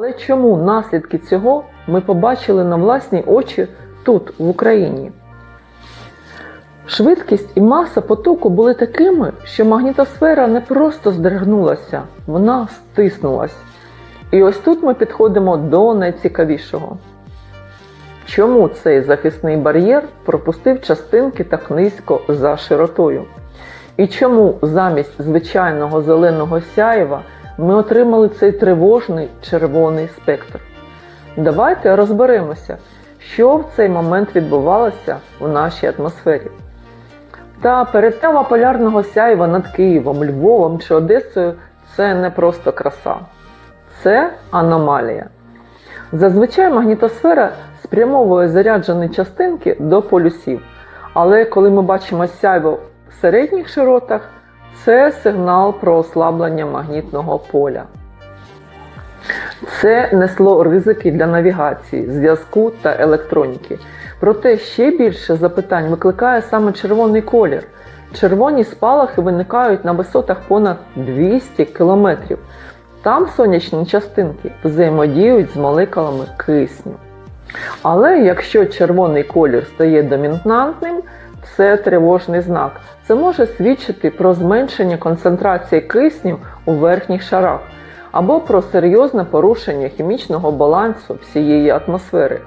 Але чому наслідки цього ми побачили на власні очі тут, в Україні? Швидкість і маса потоку були такими, що магнітосфера не просто здригнулася, вона стиснулась. І ось тут ми підходимо до найцікавішого. Чому цей захисний бар'єр пропустив частинки так низько за широтою? І чому замість звичайного зеленого сяєва ми отримали цей тривожний червоний спектр? Давайте розберемося, що в цей момент відбувалося в нашій атмосфері. Та перетява полярного сяєва над Києвом, Львовом чи Одесою це не просто краса, це аномалія. Зазвичай магнітосфера спрямовує заряджені частинки до полюсів. Але коли ми бачимо сяйво в середніх широтах, це сигнал про ослаблення магнітного поля. Це несло ризики для навігації, зв'язку та електроніки. Проте ще більше запитань викликає саме червоний колір. Червоні спалахи виникають на висотах понад 200 км. Там сонячні частинки взаємодіють з молекулами кисню. Але якщо червоний колір стає домінантним, це тривожний знак. Це може свідчити про зменшення концентрації кисню у верхніх шарах або про серйозне порушення хімічного балансу всієї атмосфери.